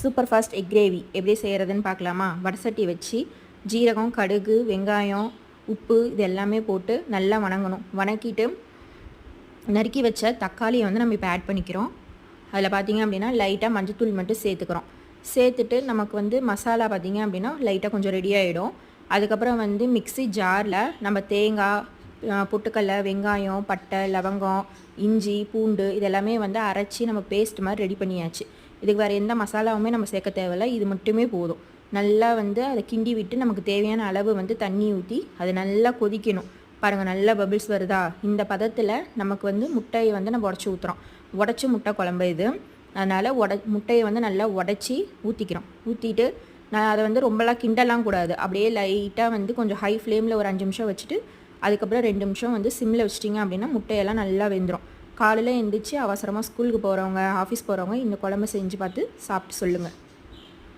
Super fast egg gravy எப்படி செய்கிறதுன்னு பார்க்கலாமா? வடசட்டி வச்சு ஜீரகம் கடுகு வெங்காயம் உப்பு இது எல்லாமே போட்டு நல்லா வணங்கணும். வணக்கிட்டு நறுக்கி வச்ச தக்காளியை வந்து நம்ம இப்போ ஆட் பண்ணிக்கிறோம். அதில் பார்த்தீங்க அப்படின்னா லைட்டாக மஞ்சத்தூள் மட்டும் சேர்த்துக்கிறோம். சேர்த்துட்டு நமக்கு வந்து மசாலா பார்த்தீங்க அப்படின்னா லைட்டாக கொஞ்சம் ரெடி ஆகிடும் அதுக்கப்புறம் வந்து மிக்ஸி ஜாரில் நம்ம தேங்காய் பொட்டுக்கடலை வெங்காயம் பட்டை லவங்கம் இஞ்சி பூண்டு இதெல்லாமே வந்து அரைச்சி நம்ம பேஸ்ட் மாதிரி ரெடி பண்ணியாச்சு. இதுக்கு வேறு எந்த மசாலாவுமே நம்ம சேர்க்க தேவையில்ல. இது மட்டுமே போதும். நல்லா வந்து அதை கிண்டி விட்டு நமக்கு தேவையான அளவு வந்து தண்ணி ஊற்றி அது நல்லா கொதிக்கணும். பாருங்கள் நல்லா பபிள்ஸ் வருதா? இந்த பதத்தில் நமக்கு வந்து முட்டையை வந்து நம்ம உடச்சி ஊற்றுறோம் உடச்சி முட்டை குழம்பு இது. அதனால் உட முட்டையை வந்து நல்லா உடச்சி ஊற்றிக்கிறோம் ஊற்றிட்டு நான் அதை வந்து ரொம்பலாம் கிண்டலாம் கூடாது. அப்படியே லைட்டாக வந்து கொஞ்சம் ஹை ஃப்ளேமில் ஒரு அஞ்சு நிமிஷம் வச்சுட்டு அதுக்கப்புறம் ரெண்டு நிமிஷம் வந்து சிம்மில் வச்சிட்டிங்க அப்படின்னா முட்டையெல்லாம் நல்லா வெந்துடும் காலையில் எழுந்திரிச்சு அவசரமாக ஸ்கூலுக்கு போகிறவங்க ஆஃபீஸ் போகிறவங்க இந்த குழம்பு செஞ்சு பார்த்து சாப்பிட்டு சொல்லுங்கள்